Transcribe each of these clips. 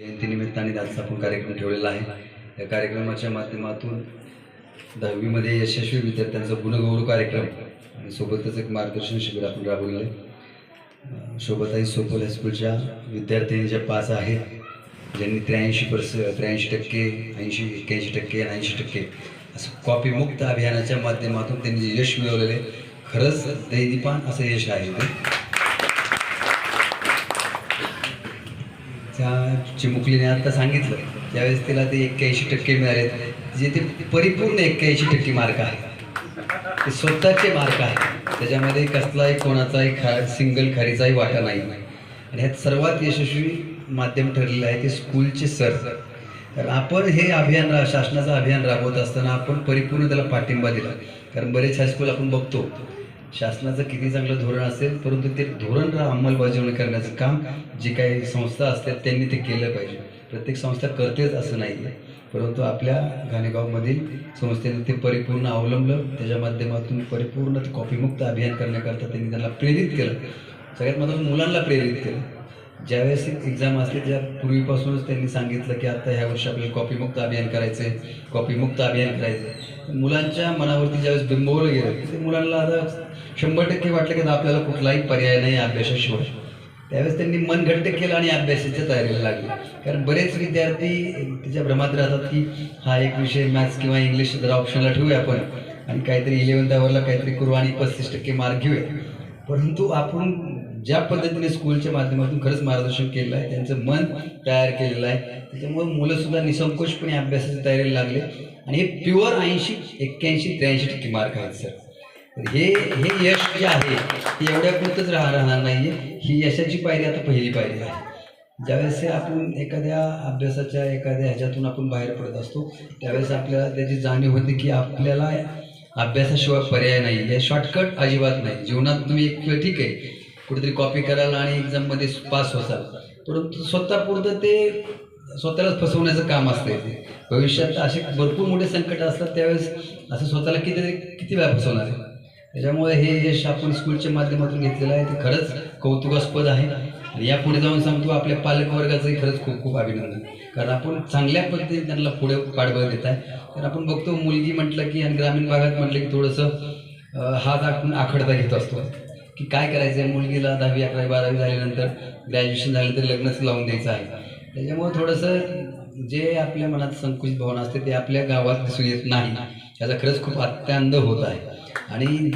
जयंतीनिमित्ताने आजचा आपण कार्यक्रम ठेवलेला आहे. या कार्यक्रमाच्या माध्यमातून दहावीमध्ये यशस्वी विद्यार्थ्यांचा गुणगौरव कार्यक्रम आणि सोबतच एक मार्गदर्शन शिबिर आपण राबवलेलं आहे. अं, शोभाताई सोपल हायस्कूलच्या विद्यार्थिनी ज्या पास आहेत ज्यांनी त्र्याऐंशी पर्स त्र्याऐंशी टक्के ऐंशी एक्क्याऐंशी टक्के आणि ऐंशी टक्के असं कॉपीमुक्त अभियानाच्या माध्यमातून त्यांनी जे यश मिळवलेले खरंच दैदिपान असं यश आहे. त्या चिमुकलीने आता सांगितलं त्यावेळेस तिला ते एक्क्याऐंशी टक्के मिळाले जे ते परिपूर्ण एक्क्याऐंशी टक्के मार्क आहे. ते स्वतःचे मार्क आहे. त्याच्यामध्ये कसलाही कोणाचाही खा सिंगल खारीचाही वाटा नाही. आणि ह्यात सर्वात यशस्वी माध्यम ठरलेलं आहे ते स्कूलचे सर. कारण आपण हे अभियान रा शासनाचं अभियान राबवत असताना आपण परिपूर्ण त्याला पाठिंबा दिला. कारण बरेच हायस्कूल आपण बघतो. शासनाचं किती चांगलं धोरण असेल परंतु ते धोरण अंमलबजावणी करण्याचं काम जे काही संस्था असतात त्यांनी ते केलं पाहिजे. प्रत्येक संस्था करतेच असं नाही आहे परंतु आपल्या घाणेगावमधील संस्थेने ते परिपूर्ण अवलंबलं त्याच्या माध्यमातून परिपूर्ण ते कॉपीमुक्त अभियान करण्याकरता त्यांनी त्यांना प्रेरित केलं. सगळ्यात महत्त्वाचं मुलांना प्रेरित केलं. ज्यावेळेस एक्झाम असते त्या पूर्वीपासूनच त्यांनी सांगितलं की आता ह्या वर्षी आपल्याला कॉपीमुक्त अभियान करायचं आहे कॉपीमुक्त अभियान करायचं आहे मुलांच्या मनावरती ज्यावेळेस बिंबवलं गेलं ते मुलांना आता शंभर टक्के वाटलं की आपल्याला कुठलाही पर्याय नाही अभ्यासाशिवाय. त्यावेळेस त्यांनी मन घट्ट केलं आणि अभ्यासाच्या तयारीला लागले. कारण बरेच विद्यार्थी त्याच्या भ्रमात राहतात की हा एक विषय मॅथ्स किंवा इंग्लिश जर ऑप्शनला ठेवूया आपण आणि काहीतरी इलेवन्थ आवरला काहीतरी करू आणि पस्तीस टक्के मार्क घेऊया. परंतु आपण ज्या पद्धतीने स्कूलच्या माध्यमातून खरंच मार्गदर्शन केलेलं आहे त्यांचं मन तयार केलेलं आहे त्याच्यामुळे मुलंसुद्धा निसंकोचपणे अभ्यासाच्या तयारीला लागले. आणि हे प्युअर ऐंशी एक्क्याऐंशी त्र्याऐंशी टक्के मार्क आहेत सर हे हे यश जे आहे ते एवढ्या पुरतंच राह राहणार नाही आहे ही यशाची पायरी आता पहिली पायरी आहे. ज्यावेळेस हे आपण एखाद्या अभ्यासाच्या एखाद्या ह्याच्यातून आपण बाहेर पडत असतो त्यावेळेस आपल्याला त्याची जाणीव होते की आपल्याला अभ्यासाशिवाय पर्याय नाही. हे शॉर्टकट अजिबात नाही. जीवनात तुम्ही एक ठीक आहे. कुठेतरी कॉपी कराल आणि एक्झाममध्ये पास होसाल परंतु स्वतःपुरतं ते स्वतःलाच फसवण्याचं काम असतं ते. भविष्यात असे भरपूर मोठे संकट असतात त्यावेळेस असं स्वतःला कितीतरी किती वेळा फसवणार आहे? त्याच्यामुळे हे यश आपण स्कूलच्या माध्यमातून घेतलेलं आहे. ते खरंच कौतुकास्पद आहे. आणि यापुढे जाऊन सांगतो आपल्या पालकवर्गाचंही खरंच खूप खूप अभिनंदन. कारण आपण चांगल्या पद्धतीने त्यांना पुढे पाठबळ देत आहे. तर आपण बघतो मुलगी म्हटलं की आणि ग्रामीण भागात म्हटलं की थोडंसं हात आपण आखडता घेत असतो. की काय करायचं आहे मुलगीला दहावी अकरावी बारावी झाल्यानंतर ग्रॅज्युएशन झालं तर लग्नच लावून द्यायचं आहे. त्याच्यामुळं थोडंसं जे आपल्या मनात संकुचित भावना असते ते आपल्या गावात दिसून येत नाही. याचा खरंच खूप अत्यानंद होत आहे. आणि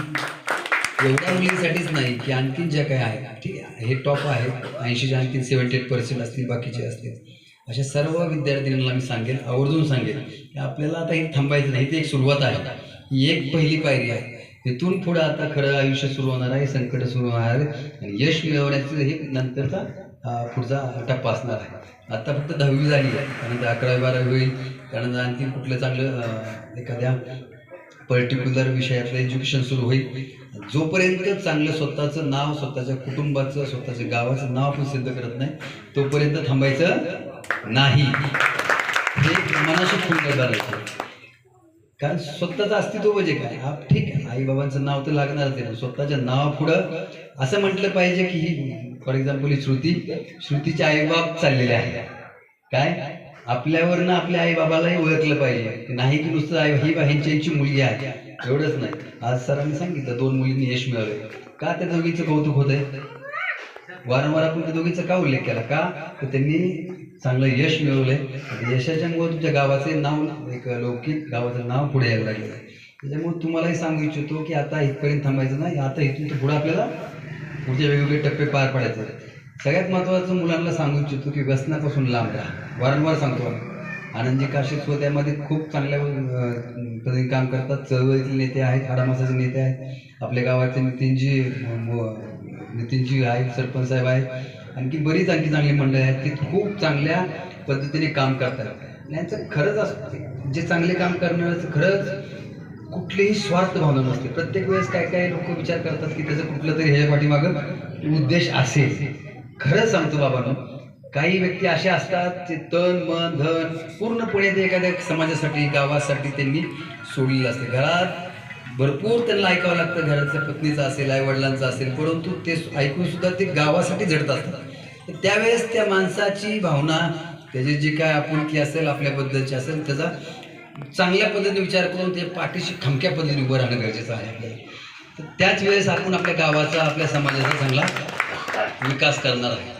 एवढ्या मुलींसाठीच नाही की आणखीन ज्या काही आहेत ठीक आहे हे टॉप आहेत. ऐंशीच्या आणखीन सेवन्टी एट पर्सेंट असतील बाकीचे असतील. अशा सर्व विद्यार्थिनींना मी सांगेन आवर्जून सांगेन की आपल्याला आता हे थांबायचं नाही. ते एक सुरुवात आहे. ही एक पहिली पायरी आहे. तिथून पुढं आता खरं आयुष्य सुरू होणार आहे संकट सुरू होणार आहे आणि यश मिळवण्याचं हे नंतरचा पुढचा टप्पा असणार आहे. आता फक्त दहावी झाली आहे त्यानंतर अकरावी बारावी होईल. त्यानंतर आणखी कुठलं चांगलं एखाद्या पर्टिक्युलर विषयातलं एज्युकेशन सुरू होईल. जोपर्यंत चांगलं स्वतःचं नाव स्वतःच्या कुटुंबाचं स्वतःच्या गावाचं नाव आपण सिद्ध करत नाही तोपर्यंत थांबायचं नाही. हे मनाशी फुल करायचं कारण स्वतःचं अस्तित्व म्हणजे काय? हा ठीक आहे. आई बाबांचं नाव तर लागणारच आहे पण स्वतःच्या नावापुढं असं म्हटलं पाहिजे की ही फॉर एक्झाम्पल ही श्रुती श्रुतीचे आईबाप चाललेले आहे काय? आपल्यावरनं आपल्या आई बाबालाही ओळखलं पाहिजे. नाही की नुसतं आई ही ह्यांची मुलगी आहे. एवढंच नाही. आज सरांनी सांगितलं दोन मुलींनी यश मिळवलं का त्या दोघीचं कौतुक होत आहे वारंवार आपण त्या दोघीचा का उल्लेख केला? का? तर त्यांनी चांगलं यश मिळवलंय. यशाच्यामुळे यशाच्या तुमच्या गावाचे नाव एक लौकिक गावाचं नाव पुढे यायला लागलेलं आहे. त्याच्यामुळे तुम्हालाही सांगू इच्छितो की आता इथपर्यंत थांबायचं नाही. आता इथून तर पुढे आपल्याला पुढचे वेगवेगळे टप्पे पार पडायचे. आहेत. सगळ्यात महत्त्वाचं मुलांना सांगू इच्छितो की व्यसनापासून लांब राहा. वारंवार सांगतो आम्ही. आनंदजी काशीद स्वतःमध्ये खूप चांगल्या पद्धतीने काम करतात. चळवळीतील नेते आहेत आडामासाचे नेते आहेत. आपल्या गावाचे नितीनजी नितीनजी आहेत सरपंच साहेब आहेत. आणखी बरीच आणखी चांगली मंडळी आहेत ती खूप चांगल्या पद्धतीने काम करतात. यांचं खरंच असतं जे चांगले काम करणाऱ्याचं खरंच कुठलीही स्वार्थ भावना नसते. प्रत्येक वेळेस काय काय लोक विचार करतात की त्याचं कुठलं तरी ह्याच्या पाठीमागं उद्देश असेल. खरंच सांगतो बाबांनो काही व्यक्ती अशा असतात जे तन मन धन पूर्णपणे ते एखाद्या समाजासाठी गावासाठी त्यांनी सोडलेलं असते. घरात भरपूर त्यांना ऐकावं लागतं घराचं पत्नीचं असेल आई वडिलांचं असेल परंतु ते ऐकून सुद्धा ते गावासाठी झडत असतात. त्यावेळेस त्या माणसाची भावना त्याची जी काय आपुलकी असेल आपल्याबद्दलची असेल त्याचा चांगल्या पद्धतीने विचार करून ते पाठीशी खमक्या पद्धतीने उभं राहणं गरजेचं आहे आपल्याला. तर त्याच वेळेस आपण आपल्या गावाचा आपल्या समाजाचा चांगला विकास करणार आहे.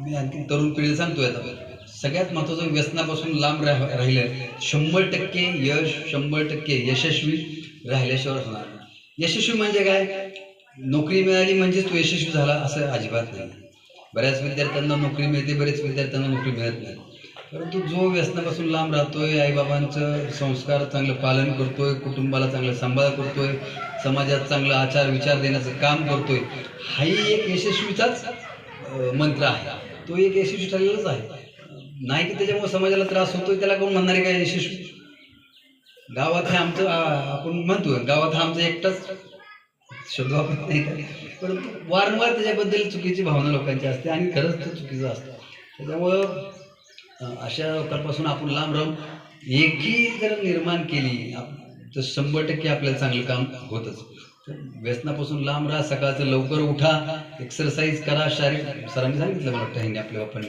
मी आणखी तरुण पिढीला सांगतोय आता. सगळ्यात महत्त्वाचं व्यसनापासून लांब राह राहिलं शंभर टक्के यश शंभर टक्के यशस्वी राहिल्याशिवाय होणार यशस्वी म्हणजे काय? नोकरी मिळाली म्हणजेच तो यशस्वी झाला असं अजिबात नाही. बऱ्याच विद्यार्थ्यांना नोकरी मिळते बरेच विद्यार्थ्यांना नोकरी मिळत नाही. परंतु जो व्यसनापासून लांब राहतोय आईबाबांचं संस्कार चांगलं पालन करतोय कुटुंबाला चांगलं सांभाळ करतोय समाजात चांगलं आचार विचार देण्याचं काम करतोय हाही एक यशस्वीचाच मंत्र आहे. तो एक यशस्वी ठरलेलाच आहे. नाही की त्याच्यामुळे समाजाला त्रास होतोय त्याला कोण म्हणणारे काय यशस्वी? गावात हे आमचं आपण म्हणतो गावात हा आमचा एकटाच शब्द वापरत नाही. परंतु वारंवार त्याच्याबद्दल चुकीची भावना लोकांची असते आणि खरंच ते चुकीचं असतं. त्याच्यामुळं अशा लोकांपासून आपण लांब राहून एकी जर निर्माण केली आप- तर शंभर टक्के आपल्याला चांगलं काम होतच. तर व्यसनापासून लांब राहा सकाळचं लवकर उठा एक्सरसाइज करा शारीरिक सरांनी सांगितलं मला वाटतं ह्यांनी आपल्या बापांनी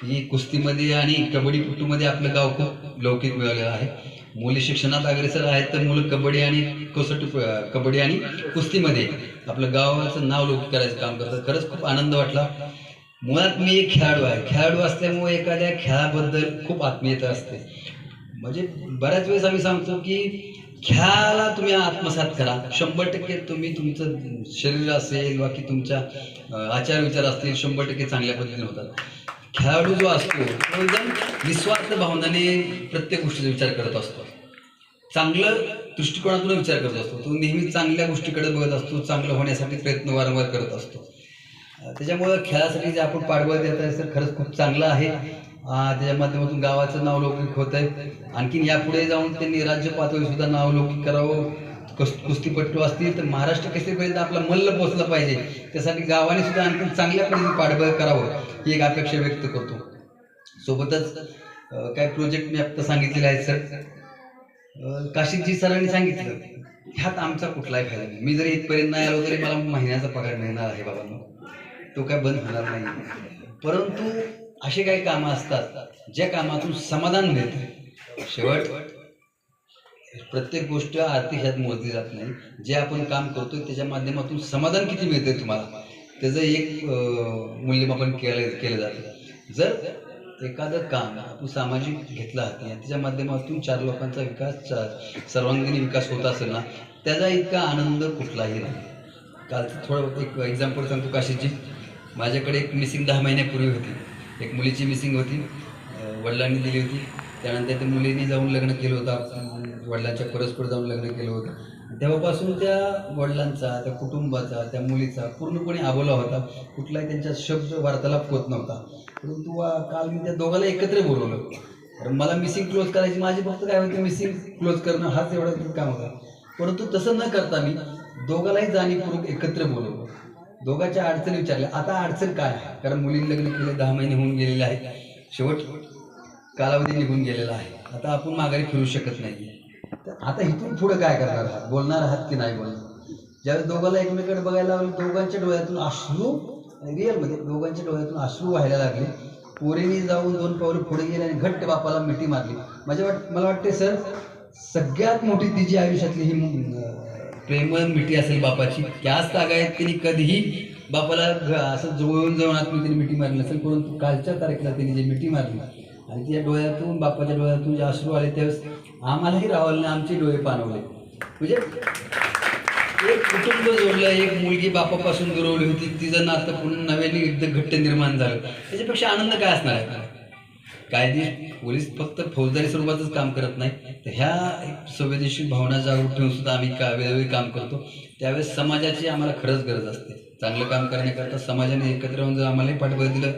की कुस्तीमध्ये आणि कबड्डीपट्टूमध्ये आपलं गाव खूप लौकिक मिळालेलं आहे. मुली शिक्षणात अग्रेसर आहेत तर मुलं कबड्डी आणि कसोटी कबड्डी आणि कुस्तीमध्ये आपलं गावाचं नाव लोक करायचं काम करतात. खरंच खूप आनंद वाटला. मुळात मी एक खेळाडू आहे. खेळाडू असल्यामुळे एखाद्या खेळाबद्दल खूप आत्मीयता असते. म्हणजे बऱ्याच वेळेस आम्ही सांगतो की खेळाला तुम्ही आत्मसात करा. शंभर टक्के तुम्ही तुमचं शरीर असेल बाकी तुमच्या आचार विचार असतील शंभर टक्के चांगल्या पद्धतीने होतात. खेळाडू जो असतो तो एकदम निस्वार्थ भावनाने प्रत्येक गोष्टीचा विचार करत असतो. चांगलं दृष्टिकोनातून विचार करत असतो. तो नेहमी चांगल्या गोष्टीकडे बघत असतो चांगलं होण्यासाठी प्रयत्न वारंवार करत असतो. त्याच्यामुळं खेळासाठी जे आपण पाठबळ देत आहे तर खरंच खूप चांगलं आहे. त्याच्या माध्यमातून गावाचं नावलौकिक होत आहे आणखीन यापुढे जाऊन त्यांनी राज्य पातळीसुद्धा नावलौकिक करावं कुस कुस्तीपट्टू असतील तर महाराष्ट्र कसेपर्यंत आपला मल्ल पोचलं पाहिजे. त्यासाठी गावाने सुद्धा आणखी चांगल्या पद्धतीने पाठबळ करावं ही एक अपेक्षा व्यक्त करतो. सोबतच काय प्रोजेक्ट मी आत्ता सांगितलेले आहेत सर काशीजी काशीदजी सरांनी सांगितलं ह्यात आमचा कुठलाही फायदा नाही. मी जरी इथपर्यंत नाही आलो तरी मला महिन्याचा पगार मिळणार आहे बाबांनो तो काय बंद होणार नाही. परंतु असे काही कामं असतात ज्या कामातून समाधान मिळतं. शेवट प्रत्येक गोष्ट आर्थिक ह्यात मोजली जात नाही. जे आपण काम करतो त्याच्या माध्यमातून समाधान किती मिळतंय तुम्हाला? त्याचं एक मूल्यमापन केलं केलं जातं. जर एखादं काम आपण सामाजिक घेतलं हाती आणि त्याच्या माध्यमातून चार लोकांचा विकास चा- सर्वांगीण विकास होत असेल ना त्याचा इतका आनंद कुठलाही नाही. कालचं थोडं एक एक्झाम्पल सांगतो काशीची. माझ्याकडे एक मिसिंग दहा महिन्यापूर्वी होती. एक मुलीची मिसिंग होती. वडिलांनी दिली होती. त्यानंतर त्या मुलीने जाऊन लग्न केलं होतं वडिलांच्या परस्पर जाऊन लग्न केलं होतं. तेव्हापासून त्या वडिलांचा त्या कुटुंबाचा त्या मुलीचा पूर्णपणे आबोला होता. कुठलाही त्यांच्या शब्द वार्तालाप होत नव्हता. परंतु वा- काल मी त्या दोघाला एकत्र बोलवलं. कारण मला मिसिंग क्लोज करायची माझी फक्त काय होती मिसिंग क्लोज करणं हाच एवढा काम होता. परंतु तसं न करता मी दोघालाही जाणीवपूर्वक एकत्र बोलवलं. दोघाच्या अडचणी विचारल्या. आता अडचण काय आहे? कारण मुलीने लग्न केले दहा महिने होऊन गेलेले आहेत. शेवट कालावधी निघून गेलेला आहे. आता आपण माघारी फिरू शकत नाही. तर आता इथून पुढं काय करणार आहात? बोलणार आहात की नाही बोलणार? ज्यावेळेस दोघांना एकमेकांकडे बघायला लागलो दोघांच्या डोळ्यातून अश्रू रिअलमध्ये म्हणजे दोघांच्या डोळ्यातून अश्रू व्हायला लागले. पोरीने जाऊन दोन पावलं पुढे गेले आणि घट्ट बापाला मिठी मारली. माझ्या वाट मला वाटते सर सगळ्यात मोठी तिची आयुष्यातली ही प्रेमळ मिठी असेल बापाची त्याच तागायत तिने कधीही बापाला असं जवळून जाऊन मी तिने मिठी मारली नसेल परंतु कालच्या तारखेला तिने जी मिठी मारली आणि तिच्या डोळ्यातून बाप्पाच्या डोळ्यातून जे अश्रू आले त्यावेळेस आम्हालाही रावलने आमचे डोळे पाणवले म्हणजे एक कुटुंब जोडलं एक मुलगी बापापासून दुरवली होती तिचं नातं पुन्हा नव्याने युद्ध घट्ट निर्माण झालं. त्याच्यापेक्षा आनंद काय असणार आहे? कायदे पोलीस फक्त फौजदारी स्वरूपातच काम करत नाही. तर ह्या संवेदनशील भावना जागरूक ठेवून सुद्धा आम्ही का वेळोवेळी काम करतो. त्यावेळेस समाजाची आम्हाला खरंच गरज असते. चांगलं काम करण्याकरता समाजाने एकत्र येऊन जर आम्हालाही पाठबळ दिलं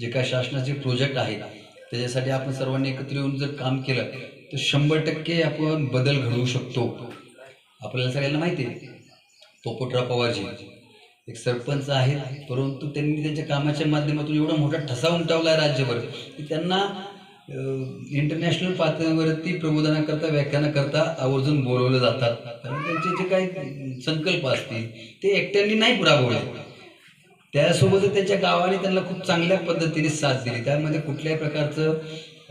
जे काय शासनाचे प्रोजेक्ट आहेत त्याच्यासाठी आपण सर्वांनी एकत्र येऊन जर काम केलं तर शंभर टक्के आपण बदल घडवू शकतो. आपल्याला सगळ्यांना माहिती आहे पोपटराव पवारजी. एक सरपंच आहेत परंतु त्यांनी त्यांच्या कामाच्या माध्यमातून एवढा मोठा ठसा उमटावला आहे राज्यभर की त्यांना इंटरनॅशनल पातळीवरती प्रबोधनाकरता व्याख्यानाकरता आवर्जून बोलवलं जातात. कारण त्यांचे जे काही संकल्प असतील ते एकट्यांनी नाही राबवले त्यासोबतच त्याच्या गावाने त्यांना खूप चांगल्या पद्धतीने साथ दिली. त्यामध्ये कुठल्याही प्रकारचं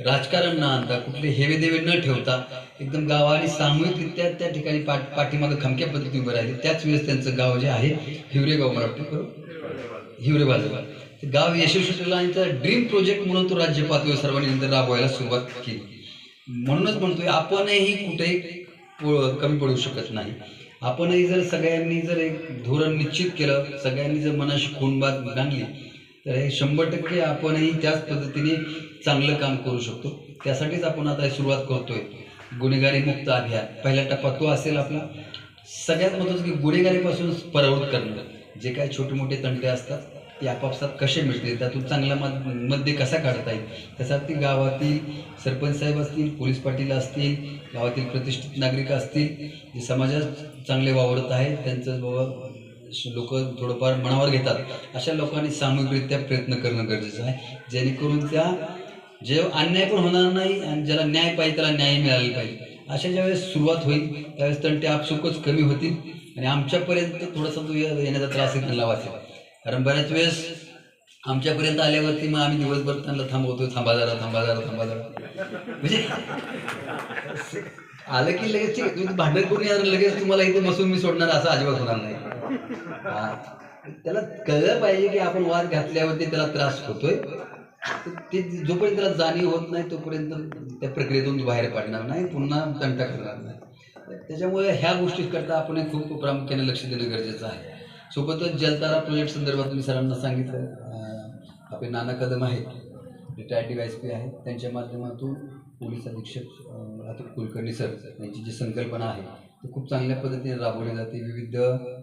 राजकारण न आणता कुठले हेवेदेवे न ठेवता एकदम गावाने सामूहिकरित्या त्या ठिकाणी पाठ पाठीमागं खमक्या पद्धती उभं राहिले. त्याच वेळेस त्यांचं गाव जे आहे हिवरेगाव मला वाटतं बरोबर? हिवरे बाजूला गाव यशस्वी ठरलं आणि त्याचा ड्रीम प्रोजेक्ट म्हणून तो राज्य पातळीवर सर्वांनी नंतर राबवायला सुरुवात केली. म्हणूनच म्हणतोय आपणही कुठेही कमी पडू शकत नाही. आपणही जर सगळ्यांनी जर एक धोरण निश्चित केलं सगळ्यांनी जर मनाशी खून बात बांधली तर हे शंभर टक्के आपणही त्याच पद्धतीने चांगलं काम करू शकतो. त्यासाठीच आपण आता सुरुवात करतोय. गुन्हेगारी मुक्त अभियान. पहिला टप्पा तो असेल आपला. सगळ्यात महत्त्वाचं की गुन्हेगारीपासून परावृत्त करणं. जे काही छोटे मोठे तंटे असतात ते आपापसात कसे मिळतील? त्यातून चांगला मधमध्ये कसा काढता येईल? त्यासाठी गावातील सरपंच साहेब असतील पोलीस पाटील असतील गावातील प्रतिष्ठित नागरिक असतील जे समाजात चांगले वावरत आहेत त्यांचं बाबा लोक थोडंफार मनावर घेतात. अशा लोकांनी सामूहिकरित्या प्रयत्न करणं गरजेचं आहे. जेणेकरून त्या जे अन्याय पण होणार नाही आणि ज्याला न्याय पाहिजे त्याला न्याय मिळाला पाहिजे. अशा ज्यावेळेस सुरुवात होईल त्यावेळेस तंटे आपसुकच कमी होतील आणि आमच्यापर्यंत थोडासा तो येण्याचा त्रास त्यांना वाचेल. कारण बऱ्याच वेळेस आमच्यापर्यंत आल्यावरती मग आम्ही दिवसभर त्यांना थांबवतो थांबा जरा थांबा जरा थांबा जरा. म्हणजे आलं की लगेच तुम्ही भांडण करून येणार लगेच तुम्हाला इथे बसून मी सोडणार असं अजिबात होणार नाही. त्याला कळलं पाहिजे की आपण वाद घातल्यावरती त्याला त्रास होतोय. ते जोपर्यंत त्याला जाणीव होत नाही तोपर्यंत त्या प्रक्रियेतून बाहेर पडणार नाही पुन्हा तंटा करणार नाही. त्याच्यामुळे ह्या गोष्टी करता आपण खूप प्रामुख्याने लक्ष देणं गरजेचं आहे. सोबतच जलतारा प्रोजेक्ट संदर्भात मी सरांना सांगितलं. आपले नाना कदम आहेत. रिटायर्ड डी वाय पी आहेत. त्यांच्या माध्यमातून पोलीस अधीक्षक अं, अतुल कुलकर्णी सर यांची जी संकल्पना आहे ती खूप चांगल्या पद्धतीने राबवली जाते. विविध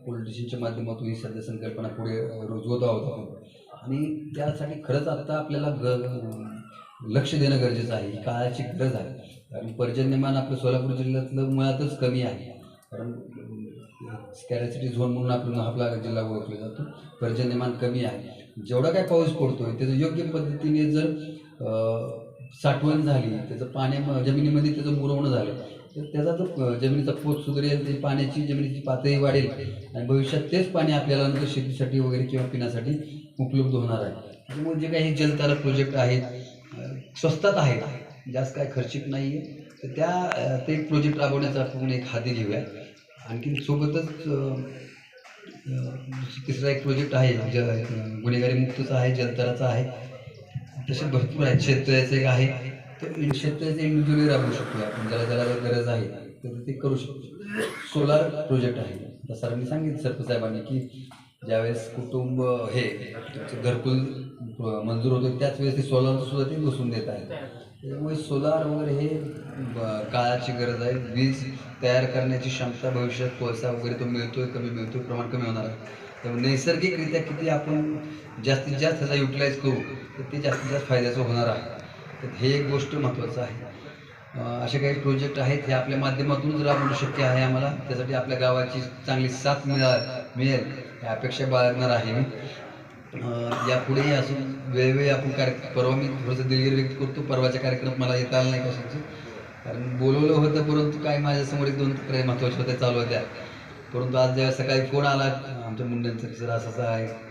पोलिटिशनच्या माध्यमातून ही सध्या संकल्पना पुढे रुजवत आहोत आपण. आणि त्यासाठी खरंच आता आपल्याला ग लक्ष देणं गरजेचं आहे. ही काळाची गरज आहे. कारण पर्जन्यमान आपलं सोलापूर जिल्ह्यातलं मुळातच कमी आहे. कारण स्कॅरसिटी झोन म्हणून आपण आपला जिल्हा ओळखला जातो. पर्जन्यमान कमी आहे. जेवढा काय पाऊस पडतोय त्याचं योग्य पद्धतीने जर साठवण झाली त्याचं पाण्या जमिनीमध्ये त्याचं मुरवणं झालं तर त्याचा जो जमिनीचा पोत सुधारेल ते पाण्याची जमिनीची पातळी वाढेल आणि भविष्यात तेच पाणी आपल्याला नंतर शेतीसाठी वगैरे किंवा पिण्यासाठी उपलब्ध होणार आहे. त्यामुळे जे काही जलतारा प्रोजेक्ट आहेत स्वस्तात आहेत जास्त काय खर्चिक नाही आहे तर त्या ते प्रोजेक्ट राबवण्याचा आपण एक हाती घेऊया. आणखी सोबतच तिसरा एक प्रोजेक्ट आहे ज गुन्हेगारी मुक्तचा आहे जलतराचा आहे. तसे भरपूर आहेत शेतकऱ्याचं एक आहे. तर इन- शेतकऱ्याचं इंडिव्हिज्युअली राबवू शकतो आपण ज्याला ज्याला गरज आहे तर ते करू शकतो. सोलार प्रोजेक्ट आहे. आता सरांनी सांगितलं सरपंच साहेबांनी की ज्यावेळेस कुटुंब हे घरकुल मंजूर होतं त्याच वेळेस ते सोलारचं सुद्धा ते बसून देत आहेत. त्यामुळे सोलार वगैरे हे ब- काळाची गरज आहे. वीज तयार करण्याची क्षमता भविष्यात कोळसा वगैरे तो मिळतोय कमी मिळतोय प्रमाण कमी होणार आहे. त्यामुळे नैसर्गिकरित्या किती आपण जास्तीत जास्त त्याचा युटिलाइज करू तर ते जास्तीत जास्त फायद्याचं होणार आहे. तर हे एक गोष्ट महत्त्वाचं आहे. असे काही प्रोजेक्ट आहेत हे आपल्या माध्यमातूनच राबवणं शक्य आहे आम्हाला. त्यासाठी आपल्या गावाची चांगली साथ मिळा मिळेल ही अपेक्षा बाळगणार आहे मी. यापुढेही असून वेळोवेळी आपण कार्य परवा मी थोडंसं दिलगिरी व्यक्त करतो परवाच्या कार्यक्रमात मला येता आला नाही कशाचं. कारण बोलवलं होतं परंतु काय माझ्यासमोर एक दोन तक्रारी महत्त्वाच्या होत्या चालू होत्या. परंतु आज जेव्हा सकाळी फोन आला आमच्या मुंड्यांचा सर असा असं आहे.